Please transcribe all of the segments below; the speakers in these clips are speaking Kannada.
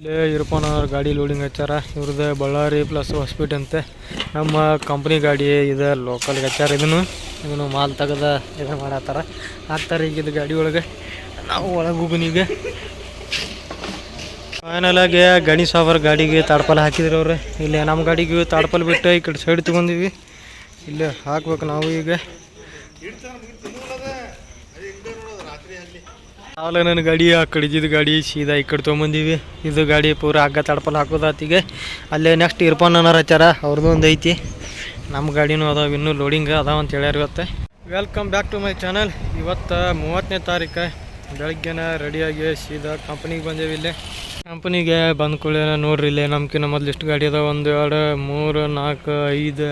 ಇಲ್ಲೇ ಇರ್ಪನವ್ರ ಗಾಡಿ ಲೋಡಿಂಗ್ ಹಚ್ಚಾರ. ಇವ್ರದ್ದು ಬಳ್ಳಾರಿ ಪ್ಲಸ್ ಹೊಸ್ಪೇಟೆ ಅಂತೆ. ನಮ್ಮ ಕಂಪ್ನಿ ಗಾಡಿ ಇದೆ ಲೋಕಲ್ಗೆ ಹಚ್ಚಾರ ಇದನ್ನು. ಇದನ್ನು ಮಾಲ್ ತೆಗೆದ ಇದು ಮಾಡತ್ತಾರ. ಹಾಕ್ತಾರೆ ಈಗ ಇದು ಗಾಡಿ ಒಳಗೆ. ನಾವು ಒಳಗೆ ಹೋಗುನೀಗ ಫೈನಲ್ ಆಗಿ ಅವರ ಗಾಡಿಗೆ ತಾಡ್ಪಲ್ ಹಾಕಿದ್ರು ಅವ್ರೆ. ಇಲ್ಲಿ ನಮ್ಮ ಗಾಡಿಗೆ ತಾಡ್ಪಲ್ ಬಿಟ್ಟು ಈ ಕಡೆ ಸೈಡ್ ತೊಗೊಂಡಿವಿ. ಇಲ್ಲೇ ಹಾಕ್ಬೇಕು ನಾವು ಈಗ. ಆಲ ನನ್ನ ಗಾಡಿ, ಆ ಕಡೆ ಇದ್ದಿದ್ದು ಗಾಡಿ ಸೀದಾ ಈ ಕಡೆ ತೊಗೊಂಬಂದೀವಿ. ಇದು ಗಾಡಿ ಪೂರ ಹಗ್ಗ ತಡಪಲ್ ಹಾಕೋದಾತಿಗೆ ಅಲ್ಲೇ ನೆಕ್ಸ್ಟ್ ಇರ್ಪಾನ್ ಅನ್ನೋರು ಹಚ್ಚಾರ ಅವ್ರದ್ದು ಒಂದು ಐತಿ. ನಮ್ಮ ಗಾಡಿನೂ ಅದಾವ, ಇನ್ನೂ ಲೋಡಿಂಗ್ ಅದಾವ ಅಂತ ಹೇಳ್ಯಾರ ಇವತ್ತು. Welcome back to my channel ಇವತ್ತು ಮೂವತ್ತನೇ ತಾರೀಕು. ಬೆಳಗ್ಗೆನ ರೆಡಿಯಾಗಿ ಸೀದಾ ಕಂಪ್ನಿಗೆ ಬಂದೇವಿ ಇಲ್ಲೇ. ಕಂಪ್ನಿಗೆ ಬಂದ ಕೂಡಲೇ ನೋಡ್ರಿ ಇಲ್ಲೇ, ನಮ್ಕಿನ್ನ ಮೊದಲು ಎಷ್ಟು ಗಾಡಿ ಅದಾವ. ಒಂದು, ಎರಡು, ಮೂರು, ನಾಲ್ಕು, ಐದು,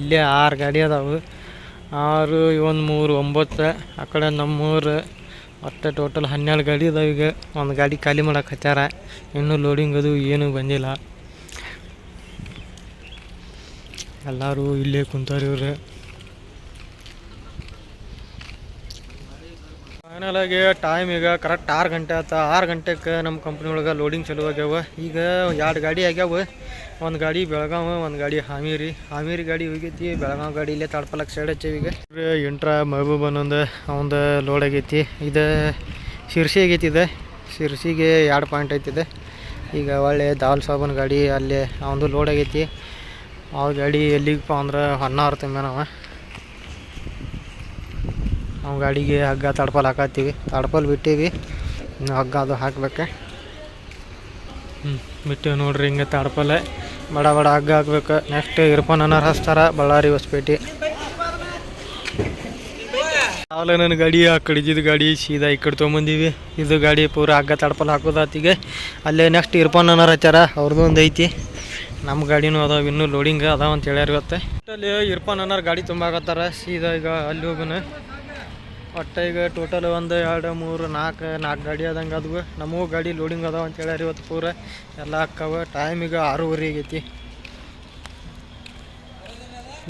ಇಲ್ಲೇ ಆರು ಗಾಡಿ ಅದಾವು. ಆರು ಒಂದು ಮೂರು, ಒಂಬತ್ತು, ಆ ಕಡೆ ನಮ್ಮೂರು ಒಟ್ಟು ಟೋಟಲ್ ಹನ್ನೆರಡು ಗಾಡಿ ಇದಾವೆ ಈಗ. ಒಂದು ಗಾಡಿ ಖಾಲಿ ಮಾಡಕ್ಕೆ ಹಚ್ಚಾರ. ಇನ್ನೂ ಲೋಡಿಂಗ್ ಅದು ಏನೂ ಬಂದಿಲ್ಲ. ಎಲ್ಲರೂ ಇಲ್ಲೇ ಕುಂತಾರ ಇವ್ರು. ಫೈನಲ್ ಆಗಿ ಟೈಮ್ ಈಗ ಕರೆಕ್ಟ್ ಆರು ಗಂಟೆ ಆಯ್ತು ಆರು ಗಂಟೆಗೆ ನಮ್ಮ ಕಂಪ್ನಿ ಒಳಗೆ ಲೋಡಿಂಗ್ ಚಲೋ ಆಗ್ಯಾವ. ಈಗ ಎರಡು ಗಾಡಿ ಆಗ್ಯಾವ. ಒಂದು ಗಾಡಿ ಬೆಳಗಾವ, ಒಂದು ಗಾಡಿ ಹಾಮೀರಿ ಹಾಮೀರಿ ಗಾಡಿ ಹೋಗೈತಿ. ಬೆಳಗಾವ್ ಗಾಡಿ ಇಲ್ಲೇ ತಡಪಲಕ್ಕೆ ಸೈಡ್ ಹಚ್ಚೇವಿ ಈಗ. ಇಂಟ್ರ ಮಹಬೂಬ್ ಅನ್ನೊಂದು ಅವಂದು ಲೋಡ್ ಆಗೈತಿ. ಇದು ಶಿರ್ಸಿ ಆಗೈತಿ ಇದೆ. ಶಿರ್ಸಿಗೆ ಎರಡು ಪಾಯಿಂಟ್ ಐತಿದೆ ಈಗ ಒಳ್ಳೆ ದಾಲ್ ಸಾಬನ್ ಗಾಡಿ ಅಲ್ಲಿ ಅವಂದು ಲೋಡ್ ಆಗೈತಿ. ಆ ಗಾಡಿ ಎಲ್ಲಿಗಪ್ಪ ಅಂದ್ರೆ ಹನ್ನಾರು ತುಂಬ ನಾವು ಅವ ಗಾಡಿಗೆ ಹಗ್ಗ ತಡ್ಪಲ್ ಹಾಕತ್ತೀವಿ. ತಡ್ಪಲ್ ಬಿಟ್ಟೀವಿ. ಇನ್ನು ಹಗ್ಗ ಅದು ಹಾಕ್ಬೇಕು. ಹ್ಞೂ ಬಿಟ್ಟು ನೋಡ್ರಿ, ಹಿಂಗೆ ತಡ್ಪಲ್ಲ ಬಡ ಬಡ ಹಗ್ಗ ಹಾಕ್ಬೇಕು. ನೆಕ್ಸ್ಟ್ ಇರ್ಫೋನ್ ಅನ್ನೋರು ಹಚ್ತಾರ ಬಳ್ಳಾರಿ ಹೊಸಪೇಟೆ. ಆಮೇಲೆ ನನ್ನ ಗಾಡಿ, ಆ ಕಡೆ ಇದ್ದಿದ್ದು ಗಾಡಿ ಸೀದಾ ಈ ಕಡೆ ತೊಗೊಂಬಂದೀವಿ. ಇದು ಗಾಡಿ ಪೂರ ಹಗ್ಗ ತಡ್ಪಲ್ ಹಾಕೋದಾತಿಗೆ ಅಲ್ಲೇ ನೆಕ್ಸ್ಟ್ ಇರ್ಫೋನ್ ಅನ್ನೋರು ಹಚ್ಚಾರ ಅವ್ರದ್ದು ಒಂದು ಐತಿ. ನಮ್ಮ ಗಾಡಿನೂ ಅದಾವ, ಇನ್ನೂ ಲೋಡಿಂಗ್ ಅದಾವ ಅಂತ ಹೇಳ್ಯಾರ ಇವತ್ತು. ಅಲ್ಲಿ ಇರ್ಪನ್ ಅನ್ನೋರು ಗಾಡಿ ತುಂಬ ತುಂಬಾಕತ್ತಾರ, ಸೀದಾ ಈಗ ಅಲ್ಲಿ ಹೋಗೋಣ ಒಟ್ಟು ಈಗ ಟೋಟಲ್ ಒಂದು ಎರಡು, ಮೂರು, ನಾಲ್ಕು ನಾಲ್ಕು ಗಾಡಿ ಆದಂಗೆ ಅದು ನಮಗೂ ಗಾಡಿ ಲೋಡಿಂಗ್ ಅದಾವ ಅಂತ ಹೇಳ್ಯಾರ ಇವತ್ತು ಪೂರ. ಎಲ್ಲ ಹಾಕವ ಟೈಮ್ ಈಗ ಆರೂವರೆ ಆಗೈತಿ.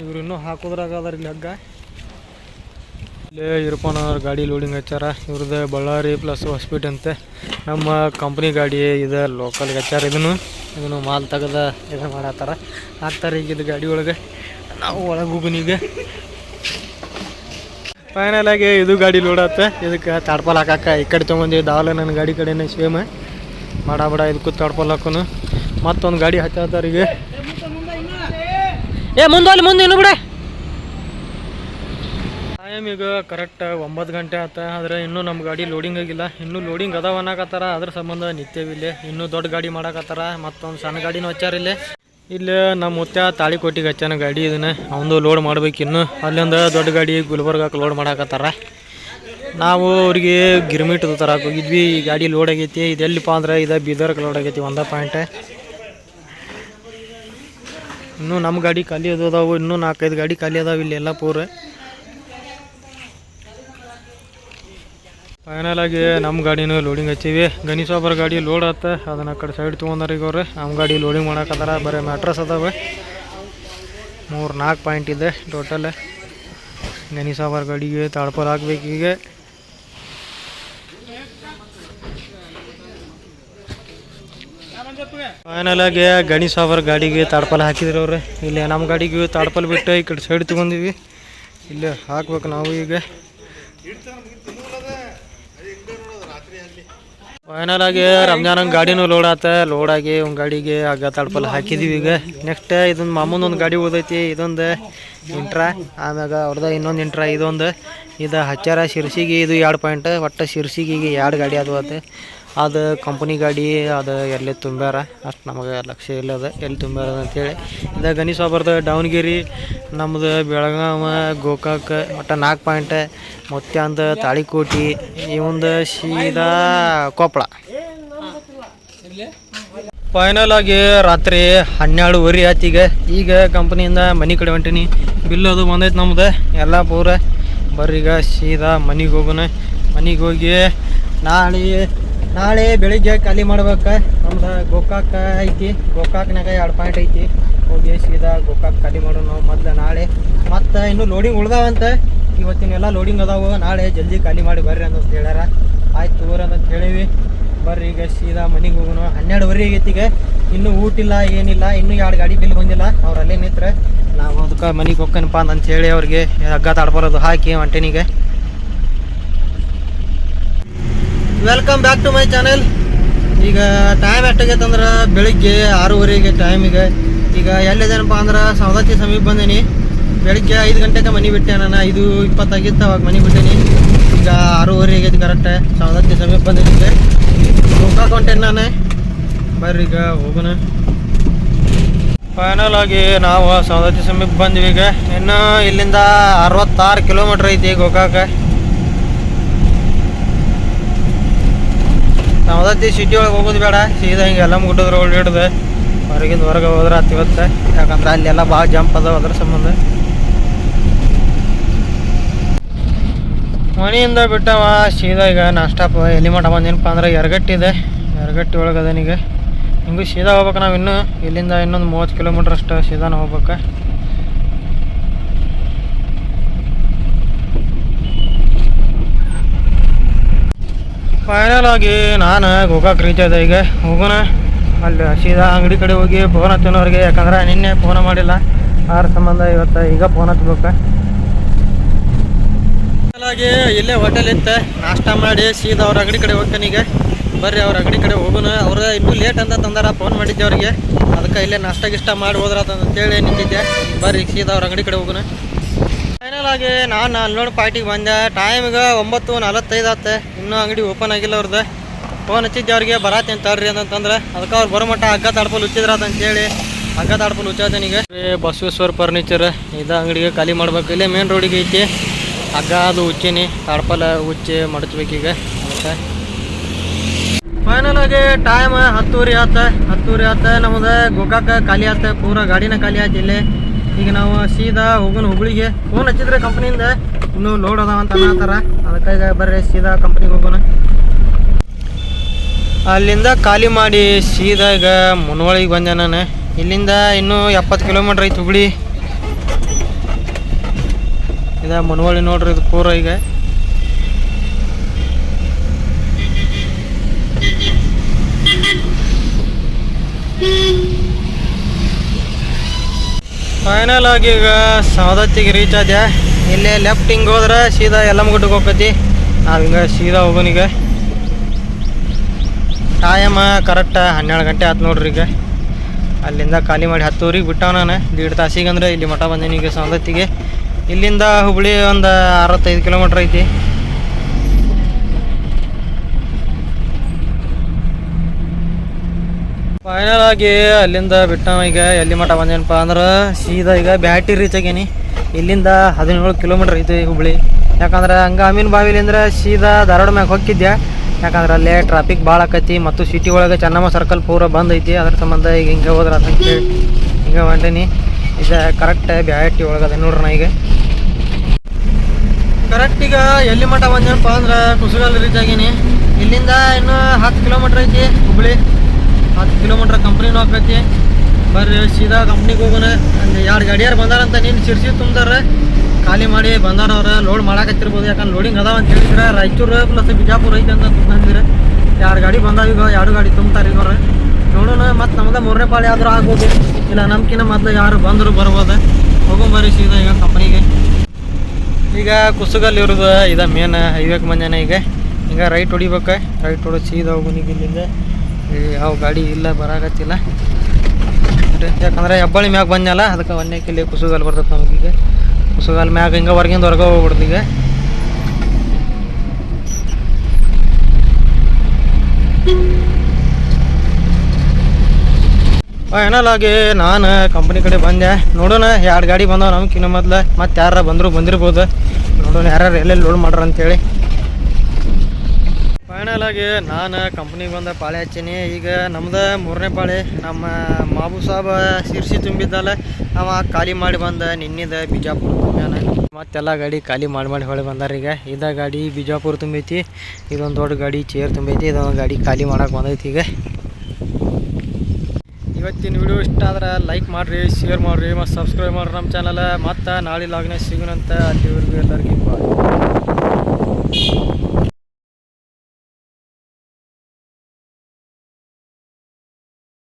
ಇವ್ರು ಇನ್ನೂ ಹಾಕೋದ್ರಾಗ ಅದಾರ ಇಲ್ಲಿ ಹಗ್ಗ. ಇಲ್ಲೇ ಇರ್ಪನವ್ರ ಗಾಡಿ ಲೋಡಿಂಗ್ ಹಚ್ಚಾರ. ಇವ್ರದ್ದು ಬಳ್ಳಾರಿ ಪ್ಲಸ್ ಹೊಸ್ಪೇಟೆ ಅಂತೆ. ನಮ್ಮ ಕಂಪ್ನಿ ಗಾಡಿ ಇದೆ ಲೋಕಲ್ಗೆ ಹಚ್ಚಾರ ಇದನ್ನು. ಇದನ್ನು ಮಾಲ್ ತೆಗೆದ ಇದು ಮಾಡತ್ತಾರ. ಹಾಕ್ತಾರೆ ಈಗ ಇದು ಗಾಡಿ ಒಳಗೆ. ನಾವು ಒಳಗೆ ಹೋಗುನ್ ಈಗ. ಫೈನಲ್ ಆಗಿ ಇದು ಗಾಡಿ ಲೋಡ್ ಆತ. ಇದಕ್ಕೆ ತಾಡ್ಪಲ್ ಹಾಕಾಕ ಈ ಕಡೆ ದಾವಲ ನನ್ನ ಗಾಡಿ ಕಡೆನೇ ಸೇಮ್ ಬಡ ಬಡ, ಇದಕ್ಕೂ ತಾಡ್ಪಲ್ ಹಾಕೋನು. ಮತ್ತೊಂದು ಗಾಡಿ ಹಚ್ಚಾತಾರಿಗೆ ಏ, ಮುಂದೆ ಮುಂದೆ ಇನ್ನು ಬಿಡೆ. ಟೈಮ್ ಈಗ ಕರೆಕ್ಟ್ ಒಂಬತ್ತು ಗಂಟೆ ಆತ. ಆದರೆ ಇನ್ನೂ ನಮ್ಮ ಗಾಡಿ ಲೋಡಿಂಗ್ ಆಗಿಲ್ಲ. ಇನ್ನೂ ಲೋಡಿಂಗ್ ಅದಾವ ಅನ್ನಕತ್ತಾರ. ಅದ್ರ ಸಂಬಂಧ ನಿತ್ಯವಿಲ್ಲ ಇನ್ನೂ ದೊಡ್ಡ ಗಾಡಿ ಮಾಡಕತ್ತಾರ. ಮತ್ತೊಂದು ಸಣ್ಣ ಗಾಡಿನೂ ಹಚ್ಚಾರ ಇಲ್ಲಿ ನಮ್ಮ ತಾಳಿ ತಾಳಿಕೋಟಿಗೆ ಹಚ್ಚಾನ ಗಾಡಿ ಇದನ್ನ. ಅವನು ಲೋಡ್ ಮಾಡ್ಬೇಕು ಇನ್ನು. ಅಲ್ಲಿಂದ ದೊಡ್ಡ ಗಾಡಿ ಗುಲ್ಬರ್ಗಕ್ಕೆ ಲೋಡ್ ಮಾಡಾಕತ್ತಾರ. ನಾವು ಅವ್ರಿಗೆ ಗಿರ್ಮಿಟ್ ತರಕ್ಕೆ ಹೋಗಿದ್ವಿ. ಈ ಗಾಡಿ ಲೋಡ್ ಆಗೈತಿ. ಇದೆಲ್ಲಿಪ್ಪ ಅಂದ್ರೆ ಇದು ಬೀದರ್ಗೆ ಲೋಡ್ ಆಗೈತಿ ಒಂದ ಪಾಯಿಂಟ್ ಇನ್ನೂ ನಮ್ಮ ಗಾಡಿ ಖಾಲಿ ಅದು ಅದಾವು. ಇನ್ನೂ ನಾಲ್ಕೈದು ಗಾಡಿ ಖಾಲಿ ಅದಾವೆ ಇಲ್ಲಿ ಎಲ್ಲ ಪೂರ ಫೈನಲ್ ಆಗಿ ನಮ್ಮ ಗಾಡಿನ ಲೋಡಿಂಗ್ ಹಚ್ಚೀವಿ. ಗಣೇಶ್ ಒಬ್ಬರ ಗಾಡಿ ಲೋಡ್ ಆತ, ಅದನ್ನ ಆ ಕಡೆ ಸೈಡ್ ತೊಗೊಂಡಾರ ಈಗ ಅವ್ರು. ನಮ್ಮ ಗಾಡಿ ಲೋಡಿಂಗ್ ಮಾಡಕತ್ತಾರ, ಬರೀ ಮ್ಯಾಟ್ರಸ್ ಅದಾವೆ. ಮೂರು ನಾಲ್ಕು ಪಾಯಿಂಟ್ ಇದೆ ಟೋಟಲ್ ಗಣೇಶ್ ಒಬ್ಬರ ಗಾಡಿಗೆ ತಾಳ್ಪಲ್ ಹಾಕ್ಬೇಕು ಈಗ. ಫೈನಲ್ ಆಗಿ ಗಣೇಶ್ ಒಬ್ಬರ ಗಾಡಿಗೆ ತಾಡ್ಪಲ್ ಹಾಕಿದ್ರು ಅವ್ರು. ಇಲ್ಲಿ ನಮ್ಮ ಗಾಡಿಗೆ ತಾಡ್ಪಲ್ ಬಿಟ್ಟು ಈ ಕಡೆ ಸೈಡ್ ತೊಗೊಂಡಿವಿ. ಇಲ್ಲೇ ಹಾಕ್ಬೇಕು ನಾವು ಈಗ. ಫೈನಲ್ ಆಗಿ ರಂಜಾನ್ ಗಾಡಿನೂ ಲೋಡ್ ಆತ. ಲೋಡ್ ಆಗಿ ಒಂದು ಗಾಡಿಗೆ ಹಗ್ಗ ತಡ್ಪಲ್ ಹಾಕಿದೀವಿ ಈಗ. ನೆಕ್ಸ್ಟ್ ಇದೊಂದು ಮಾಮೂನ್ ಒಂದು ಗಾಡಿ ಉಳ್ದೈತಿ ಇದೊಂದು ಇಂಟ್ರಾ ಆಮ್ಯಾಗ ಅವ್ರದ ಇನ್ನೊಂದು ಇಂಟ್ರಾ ಇದೊಂದು. ಇದು ಹಚ್ಚಾರ ಶಿರ್ಸಿಗೆ ಇದು ಎರಡು ಪಾಯಿಂಟ್ ಒಟ್ಟು ಶಿರ್ಸಿಗೆ ಈಗ ಎರಡು ಗಾಡಿ ಅದು ಆತ. ಅದು ಕಂಪ್ನಿ ಗಾಡಿ ಅದು ಎಲ್ಲಿ ತುಂಬ್ಯಾರ? ಅಷ್ಟು ನಮಗೆ ಲಕ್ಷ್ಯ ಇಲ್ಲ ಅದು. ಎಲ್ಲಿ ತುಂಬ್ಯಾರ ಅಂತೇಳಿ. ಇದು ಗಣೇಶ ಬರ್ದ ದಾವಣಗೆರೆ ನಮ್ಮದು ಬೆಳಗಾವ, ಗೋಕಾಕ್, ಒಟ್ಟು ನಾಲ್ಕು ಪಾಯಿಂಟ್ ಮುತ್ಯಾಂದ, ತಾಳಿಕೋಟಿ ಇವಂದು ಸೀದಾ ಕೊಪ್ಪಳ ಫೈನಲ್ ಆಗಿ ರಾತ್ರಿ ಹನ್ನೆರಡುವರೆ ಆಯ್ತು ಈಗ. ಈಗ ಕಂಪ್ನಿಯಿಂದ ಮನೆ ಕಡೆ ಹೊಂಟೀನಿ. ಬಿಲ್ ಅದು ಬಂದೈತೆ ನಮ್ದು. ಎಲ್ಲ ಪೂರ. ಬರ್ರೀಗ ಸೀದಾ ಮನೆಗೆ ಹೋಗೋಣ ಮನೆಗೆ ಹೋಗಿ ನಾಳೆ ನಾಳೆ ಬೆಳಿಗ್ಗೆ ಖಾಲಿ ಮಾಡ್ಬೇಕು. ನಮ್ದು ಗೋಕಾಕ್ ಐತಿ. ಗೋಕಾಕ್ನಾಗ ಎರಡು ಪಾಯಿಂಟ್ ಐತಿ. ಹೋಗಿ ಸೀದಾ ಗೋಕಾಕ್ ಖಾಲಿ ಮಾಡೋಣ ನಾವು ಮೊದ್ಲು ನಾಳೆ. ಮತ್ತು ಇನ್ನು ಲೋಡಿಂಗ್ ಉಳ್ದಾವಂತ. ಇವತ್ತಿನ ಎಲ್ಲ ಲೋಡಿಂಗ್ ಅದಾವು. ನಾಳೆ ಜಲ್ದಿ ಖಾಲಿ ಮಾಡಿ ಬರ್ರಿ ಅಂತ ಹೇಳ್ಯಾರ. ಆಯ್ತು ಅಂತ ಹೇಳಿವಿ. ಬರ್ರಿ ಈಗ ಸೀದಾ ಮನೆಗೆ ಹೋಗೋಣ. ಹನ್ನೆರಡುವರೆ ಆಗೈತಿ ಈಗ. ಇನ್ನೂ ಊಟ ಇಲ್ಲ, ಏನಿಲ್ಲ. ಇನ್ನೂ ಎರಡು ಗಾಡಿ ಬಿಲ್ ಬಂದಿಲ್ಲ. ಅವ್ರು ಅಲ್ಲೇ ನಿಂತ್ರೆ. ನಾವು ಅದಕ್ಕೆ ಮನೆಗೆ ಹೋಗ್ಕನಪ್ಪ ಅಂತ ಹೇಳಿ ಅವ್ರಿಗೆ. ಹಗ್ಗ ತಾಡ್ಬಾರದು. ಹಾಕಿ ಹೊಂಟೆನಿಗೆ welcome back to my channel ಈಗ ಟೈಮ್ ಎಷ್ಟಾಗೈತೆ ಅಂದ್ರೆ ಬೆಳಿಗ್ಗೆ ಆರೂವರೆಗೆ ಟೈಮಿಗೆ ಈಗ. ಎಲ್ಲಿದೇನಪ್ಪ ಅಂದ್ರೆ ಸವದತ್ತಿ ಸಮೀಪ ಬಂದೀನಿ. ಬೆಳಿಗ್ಗೆ ಐದು ಗಂಟೆಗೆ ಮನೆ ಬಿಟ್ಟೆ ನಾನು. ಐದು ಇಪ್ಪತ್ತಾಗಿತ್ತು, ಅವಾಗ ಮನೆ ಬಿಟ್ಟೀನಿ. ಈಗ ಆರೂವರೆ ಆಗೈತೆ ಕರೆಕ್ಟ್ ಸವದತ್ತಿ ಸಮೀಪ ಬಂದೀನಿ ಗೋಕಾಕ್ ಹೊಂಟೇನಿ ನಾನು. ಬರ್ರಿ ಈಗ ಹೋಗೋಣ. ಫೈನಲ್ ಆಗಿ ನಾವು ಸವದತ್ತಿ ಸಮೀಪ ಬಂದ್ವಿ ಈಗ. ಇನ್ನು ಇಲ್ಲಿಂದ ಅರವತ್ತಾರು ಕಿಲೋಮೀಟ್ರ್ ಐತಿ ಗೋಕಾಕ. ಸವದತ್ತಿ ಸಿಟಿ ಒಳಗೆ ಹೋಗೋದು ಬೇಡ, ಸೀದಾ ಹಿಂಗೆ ಎಲ್ಲ ಮುಟ್ಟಿದ್ರೆ ಒಳ್ಳೆ ಹಿಡ್ದು. ಹೊರಗಿಂದ ಹೊರಗೆ ಹೋದ್ರೆ ಇವತ್ತು. ಯಾಕಂದ್ರೆ ಅಲ್ಲೆಲ್ಲ ಭಾಳ ಜಂಪ್ ಅದಾವ ಅದ್ರ ಸಂಬಂಧ. ಮನೆಯಿಂದ ಬಿಟ್ಟವ, ಸೀದಾ ಈಗ ನಾಷ್ಟಾಪ ಎಲ್ಲಿ ಮಠ ಬಂದೇನಪ್ಪ ಅಂದ್ರೆ ಎರಗಟ್ಟಿ ಇದೆ. ಎರಗಟ್ಟಿ ಒಳಗೆ ಅದನೀಗ ಹಿಂಗೂ ಸೀದಾ ಹೋಗ್ಬೇಕು ನಾವು ಇನ್ನೂ. ಇಲ್ಲಿಂದ ಇನ್ನೊಂದು ಮೂವತ್ತು ಕಿಲೋಮೀಟ್ರ್ ಅಷ್ಟು ಸೀದಾನ ಹೋಗ್ಬೇಕು. ಫೈನಲ್ ಆಗಿ ನಾನು ಗೋಕಾಕ್ ರೀಚ್ ಆದ ಈಗ. ಹೋಗೋಣ. ಅಲ್ಲಿ ಸೀದಾ ಅಂಗಡಿ ಕಡೆ ಹೋಗಿ ಫೋನ್ ಹಚ್ಚೋನವ್ರಿಗೆ. ಯಾಕಂದ್ರೆ ನಿನ್ನೆ ಫೋನ್ ಮಾಡಿಲ್ಲ. ಆರ ಸಂಬಂಧ ಇವತ್ತು ಈಗ ಫೋನ್ ಹಚ್ಬೇಕು ಫೈನಲಾಗಿ ಇಲ್ಲೇ ಹೋಟೆಲ್ ಇತ್ತು. ನಾಷ್ಟ ಮಾಡಿ ಸೀದಾ ಅವ್ರ ಅಂಗಡಿ ಕಡೆ ಹೋಗ್ತಾನೆ ಈಗ. ಬರ್ರಿ ಅವ್ರ ಅಂಗಡಿ ಕಡೆ ಹೋಗೋಣ. ಅವ್ರು ಇನ್ನೂ ಲೇಟ್ ಅಂತ ತಂದಾರ ಫೋನ್ ಮಾಡಿದ್ದೆ ಅವ್ರಿಗೆ. ಅದಕ್ಕೆ ಇಲ್ಲೇ ನಾಷ್ಟ ಗಿಷ್ಟ ಮಾಡಿ ಅಂತೇಳಿ ನಿಂತಿದ್ದೆ. ಬರ್ರಿ ಸೀದಾ ಅವ್ರ ಅಂಗಡಿ ಕಡೆ ಹೋಗೋಣ. ಫೈನಲ್ ಆಗಿ ನಾನು ಅಲ್ಲೋಡ್ ಪಾರ್ಟಿಗೆ ಬಂದೆ. ಟೈಮ್ ಈಗ ಒಂಬತ್ತು ನಲವತ್ತೈದು ಆತ ಇನ್ನೂ ಅಂಗಡಿ ಓಪನ್ ಆಗಿಲ್ಲ ಅವ್ರದ್ದು ಫೋನ್ ಹಚ್ಚಿದ್ದೆ ಅವ್ರಿಗೆ ಬರಾತೀನಿ ತಡ್ರಿ ಅಂತಂದ್ರೆ. ಅದಕ್ಕೆ ಅವ್ರು ಬರೋ ಮಟ್ಟ ಹಗ್ಗ ತಾಡ್ಪಲ್ ಹುಚ್ಚಿದ್ರ ಅಂತೇಳಿ ಹಗ್ಗ ತಾಡ್ಪಲ್ ಹುಚ್ಚಾದನೀಗ ಬಸವೇಶ್ವರ ಫರ್ನಿಚರ್ ಇದು ಅಂಗಡಿಗೆ ಖಾಲಿ ಮಾಡ್ಬೇಕು. ಇಲ್ಲೇ ಮೇನ್ ರೋಡಿಗೆ ಐತಿ. ಹಗ್ಗ ಅದು ಹುಚ್ಚಿನಿ ತಾಡ್ಪಲ್ ಹುಚ್ಚಿ ಮಡಚ್ಬೇಕೀಗ ಫೈನಲ್ ಆಗಿ ಟೈಮ್ ಹತ್ತೂರಿ ಆತ ಹತ್ತೂರಿ ಆತ ನಮ್ದು ಗೋಕಾಕ ಖಾಲಿ ಆತ ಪೂರ ಗಾಡಿನ ಖಾಲಿ ಆಯ್ತು ಇಲ್ಲಿ. ಈಗ ನಾವು ಸೀದಾ ಹೋಗೋಣ ಹುಬ್ಳಿಗೆ. ಫೋನ್ ಹಚ್ಚಿದ್ರೆ ಕಂಪ್ನಿಯಿಂದ ಇನ್ನು ಲೋಡ್ ಅದಾವ ಅಂತ ಅನ್ನತ್ತಾರ ಅದಕ್ಕೆ ಈಗ ಬರ್ರಿ, ಸೀದಾ ಕಂಪ್ನಿಗೆ ಹೋಗೋಣ. ಅಲ್ಲಿಂದ ಖಾಲಿ ಮಾಡಿ ಸೀದಾ ಈಗ ಮುನ್ವಳಿಗೆ ಬಂದೆ ನಾನು. ಇಲ್ಲಿಂದ ಇನ್ನೂ ಎಪ್ಪತ್ತು ಕಿಲೋಮೀಟ್ರ್ ಐತಿ ಹುಬ್ಳಿ. ಇದ ಮುನ್ವಳಿ ನೋಡ್ರಿ, ಇದು ಪೂರ ಈಗ. ಫೈನಲ್ ಆಗಿ ಈಗ ಸವದತ್ತಿಗೆ ರೀಚ್ ಆದ್ಯಾ? ಇಲ್ಲೇ ಲೆಫ್ಟ್ ಹಿಂಗೆ ಹೋದ್ರೆ ಸೀದಾ ಯಲ್ಲಮ್ಮಗುಡ್ಡಕ್ಕೆ ಹೋಗ್ತೈತಿ ನಾವು ಹಿಂಗೆ ಸೀದಾ ಹೋಗೋನೀಗ. ಟೈಮ ಕರೆಕ್ಟ ಹನ್ನೆರಡು ಗಂಟೆ ಆಯ್ತು ನೋಡ್ರಿ ಈಗ. ಅಲ್ಲಿಂದ ಖಾಲಿ ಮಾಡಿ ಹತ್ತೂರಿಗೆ ಬಿಟ್ಟವ ನಾನು. ದೀಡ್ ತಾಸಿಗೆ ಅಂದರೆ ಇಲ್ಲಿ ಮಠ ಬಂದೀನಿ ಈಗ ಸವದತ್ತಿಗೆ ಇಲ್ಲಿಂದ ಹುಬ್ಳಿ ಒಂದು ಅರವತ್ತೈದು ಕಿಲೋಮೀಟ್ರ್ ಐತಿ. ಫೈನಲ್ ಆಗಿ ಅಲ್ಲಿಂದ ಬಿಟ್ಟ ಈಗ, ಎಲ್ಲಿ ಮಠ ಬಂದೇನಪ್ಪ ಅಂದ್ರೆ ಸೀದಾ ಈಗ ಬ್ಯಾಟಿ ರೀಚ್ ಆಗೇನಿ. ಇಲ್ಲಿಂದ ಹದಿನೇಳು ಕಿಲೋಮೀಟ್ರ್ ಐತಿ ಹುಬ್ಳಿ. ಯಾಕಂದ್ರೆ ಹಂಗೆ ಅಮೀನ್ ಬಾವಿಲಿಂದ್ರ ಸೀದಾ ಧಾರವಾಡ ಮ್ಯಾಗ ಹೋಗಿದ್ದೆ ಯಾಕಂದ್ರೆ ಅಲ್ಲೇ ಟ್ರಾಫಿಕ್ ಭಾಳ ಆಕತಿ ಮತ್ತು ಸಿಟಿ ಒಳಗೆ ಚೆನ್ನಮ್ಮ ಸರ್ಕಲ್ ಪೂರ ಬಂದ್ ಐತಿ. ಅದ್ರ ಸಂಬಂಧ ಈಗ ಹಿಂಗೆ ಹೋದ್ರೆ ಅಂತ ಹಿಂಗೆ ಹೊಂಟೇನಿ. ಇದು ಕರೆಕ್ಟ್ ಬ್ಯಾಟಿ ಅದ ನೋಡ್ರಿ ನಾ ಈಗ. ಕರೆಕ್ಟ್ ಈಗ ಎಲ್ಲಿ ಮಠ ಬಂದೇನಪ್ಪ ಅಂದ್ರೆ ಕುಸುಗಲ್ ರೀಚ್ ಆಗೀನಿ. ಇಲ್ಲಿಂದ ಇನ್ನು ಹತ್ತು ಕಿಲೋಮೀಟ್ರ್ ಐತಿ ಹುಬ್ಳಿ. ಹತ್ತು ಕಿಲೋಮೀಟ್ರ್ ಕಂಪ್ನಿನೂ ಹೋಗ್ತೈತಿ ಬರ್ರಿ, ಸೀದಾ ಕಂಪ್ನಿಗೆ ಹೋಗೋಣ. ಒಂದು ಎರಡು ಗಾಡಿಯಾರು ಬಂದಾರಂತ ನೀನು ಸಿರ್ಸಿ ತುಂಬ್ದಾರ. ಖಾಲಿ ಮಾಡಿ ಬಂದಾರ ಅವ್ರ ಲೋಡ್ ಮಾಡಾಕತ್ತಿರ್ಬೋದು ಯಾಕಂದ್ರೆ ಲೋಡಿಂಗ್ ಅದಾವ ಅಂತ ಹೇಳಿದ್ರೆ ರಾಯಚೂರು ಪ್ಲಸ್ ಬಿಜಾಪುರ ಐತೆ ಅಂತ ತಂದಿರ ಎರಡು ಗಾಡಿ ಬಂದಾವ ಈಗ ಎರಡು ಗಾಡಿ ತುಂಬ್ತಾರೆ ಇವ್ರೆ ನೋಡೋಣ, ಮತ್ತು ನಮ್ಗೆ ಮೂರನೇ ಪಾಳಿ ಆದರೂ ಆಗ್ಬೋದು. ಇಲ್ಲ, ನಮ್ಕಿನ್ನ ಮೊದಲು ಯಾರು ಬಂದರು ಬರ್ಬೋದು. ಹೋಗೊಂಬರ್ರಿ ಸೀದಾ ಈಗ ಕಂಪ್ನಿಗೆ ಈಗ ಕುಸುಗಲ್ಲಿ ಇರೋದು, ಇದ ಮೇನ್ ಐವೇಕ್ ಮಂಜಾನೆ ಈಗ. ಈಗ ರೈಟ್ ಹೊಡಿಬೇಕು. ರೈಟ್ ಹೊಡೆದು ಸೀದಾ ಹೋಗೋನಿಗೆ ಇಲ್ಲಿಂದ. ಯಾವ ಗಾಡಿ ಇಲ್ಲ ಬರಾಗತ್ತಿಲ್ಲ ಯಾಕಂದ್ರೆ ಹೆಬ್ಬಳ್ಳಿ ಮ್ಯಾಗ ಬಂದಲ್ಲ ಅದಕ್ಕೆ ಒಂದೇ ಕಿಲ್ಲಿ ಕುಸುಗಾಲ್ ಬರ್ತೈತೆ ಈಗ. ಕುಸುಗಾಲ್ ಮ್ಯಾಗ ಹಿಂಗೆ ಹೊರಗಿಂದ ಹೊರಗೆ ಹೋಗ್ಬಿಡ್ದು ಈಗ. ಫೈನಲ್ ಆಗಿ ನಾನು ಕಂಪ್ನಿ ಕಡೆ ಬಂದೆ. ನೋಡೋಣ ಎರಡು ಗಾಡಿ ಬಂದಾವ ನಮ್ಗಿನ್ನ ಮೊದ್ಲು. ಮತ್ತೆ ಯಾರ ಬಂದರೂ ಬಂದಿರ್ಬೋದು. ನೋಡೋಣ, ಯಾರ್ಯಾರು ಎಲ್ಲೆಲ್ಲಿ ಲೋಡ್ ಮಾಡ್ರ ಅಂತೇಳಿ. ಫೈನಲ್ ಆಗಿ ನಾನು ಕಂಪ್ನಿಗೆ ಬಂದ ಪಾಳೆ ಹಚ್ಚೀನಿ. ಈಗ ನಮ್ದು ಮೂರನೇ ಪಾಳೆ. ನಮ್ಮ ಮಾಬು ಸಾಬ ಶಿರ್ಸಿ ತುಂಬಿದ್ದಲ್ಲ ಅವ ಖಾಲಿ ಮಾಡಿ ಬಂದ ನಿನ್ನಿದ ಬಿಜಾಪುರ ತುಂಬ್ಯಾನ. ಮತ್ತೆಲ್ಲ ಗಾಡಿ ಖಾಲಿ ಮಾಡಿ ಮಾಡಿ ಹೊಳೆ ಬಂದಾರ ಈಗ. ಇದ ಗಾಡಿ ಬಿಜಾಪುರ ತುಂಬೈತಿ. ಇದೊಂದು ದೊಡ್ಡ ಗಾಡಿ ಚೇರ್ ತುಂಬೈತಿ. ಇದೊಂದು ಗಾಡಿ ಖಾಲಿ ಮಾಡಕ್ಕೆ ಬಂದೈತಿ ಈಗ. ಇವತ್ತಿನ ವಿಡಿಯೋ ಇಷ್ಟ ಆದ್ರೆ ಲೈಕ್ ಮಾಡಿರಿ ಶೇರ್ ಮಾಡಿರಿ, ಮತ್ತು ಸಬ್ಸ್ಕ್ರೈಬ್ ಮಾಡಿರಿ ನಮ್ಮ ಚಾನಲ್ ಮತ್ತು ನಾಳೆ ಲಾಗ್ನೇ ಸಿಗೋಣಂತ ಅಲ್ಲಿವರೆಗೂ ಎಲ್ಲರಿಗೂ ಬಾಯ್